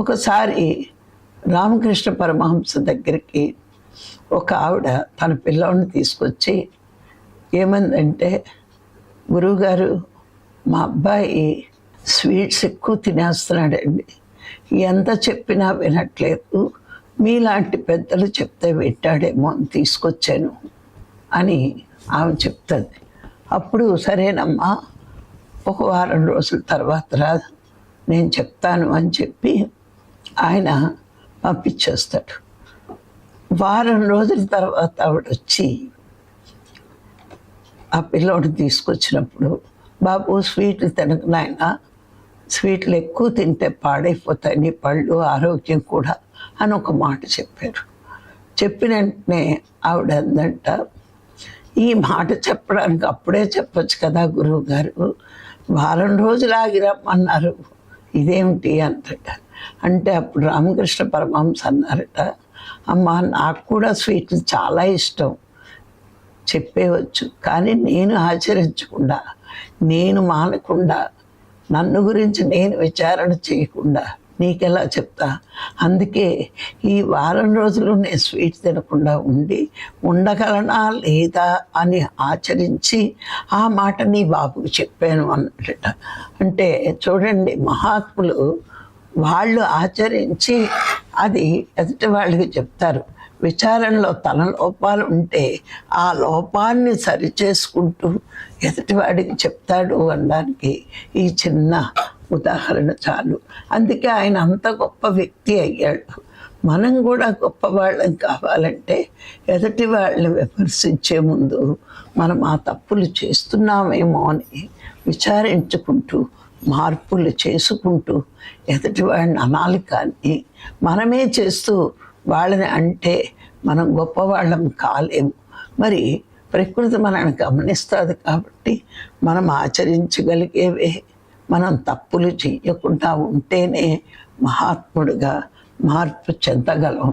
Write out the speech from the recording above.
ఒకసారి రామకృష్ణ పరమహంస దగ్గరికి ఒక ఆవిడ తన పిల్లవాడిని తీసుకొచ్చి ఏమందంటే గురువుగారు మా అబ్బాయి స్వీట్స్ ఎక్కువ తినేస్తున్నాడండి. ఎంత చెప్పినా వినట్లేదు. మీలాంటి పెద్దలు చెప్తే వింటాడేమో అని తీసుకొచ్చాను అని ఆమె చెప్తుంది. అప్పుడు సరేనమ్మా ఒక వారం రోజుల తర్వాత రా నేను చెప్తాను అని చెప్పి ఆయన పంపించేస్తాడు. వారం రోజుల తర్వాత ఆవిడ వచ్చి ఆ పిల్లోడు తీసుకొచ్చినప్పుడు బాబు స్వీట్లు తినకు నాయన. స్వీట్లు ఎక్కువ తింటే పాడైపోతాయి. నీ పళ్ళు ఆరోగ్యం కూడా అని ఒక మాట చెప్పారు. చెప్పిన వెంటనే ఆవిడ అందంట ఈ మాట చెప్పడానికి అప్పుడే చెప్పొచ్చు కదా గురువు గారు వారం రోజులు ఆగిరమ్మన్నారు. ఇదేమిటి? అంటాడు అంటే అప్పుడు రామకృష్ణ పరమహంస అన్నారట. అమ్మ నాకు కూడా స్వీట్లు చాలా ఇష్టం. చెప్పేవచ్చు. కానీ నేను ఆచరించకుండా నేను మానకుండా నన్ను గురించి నేను విచారణ చేయకుండా నీకెలా చెప్తా? అందుకే ఈ వారం రోజులు నేను స్వీట్ తినకుండా ఉండి ఉండగలనా లేదా అని ఆచరించి ఆ మాట నీ బాబుకు చెప్పాను అన్నట అంటే చూడండి మహాత్ములు వాళ్ళు ఆచరించి అది ఎదుటి వాళ్ళకి చెప్తారు. విచారణలో తన లోపాలు ఉంటే ఆ లోపాన్ని సరిచేసుకుంటూ ఎదుటివాడికి చెప్తాడు అనడానికి ఈ చిన్న ఉదాహరణ చాలు. అందుకే ఆయన అంత గొప్ప వ్యక్తి అయ్యాడు. మనం కూడా గొప్పవాళ్ళం కావాలంటే ఎదుటి వాళ్ళని విమర్శించే ముందు మనం ఆ తప్పులు చేస్తున్నామేమో అని విచారించుకుంటూ మార్పులు చేసుకుంటూ ఎదుటి వాడిని అనాలి కానీ మనమే చేస్తూ వాళ్ళని అంటే మనం గొప్పవాళ్ళం కాలేము. మరి ప్రకృతి మనల్ని గమనిస్తుంది కాబట్టి మనం ఆచరించగలిగేవే. మనం తప్పులు చేయకుండా ఉంటేనే మహాత్ముడుగా మార్పు చెందగలం.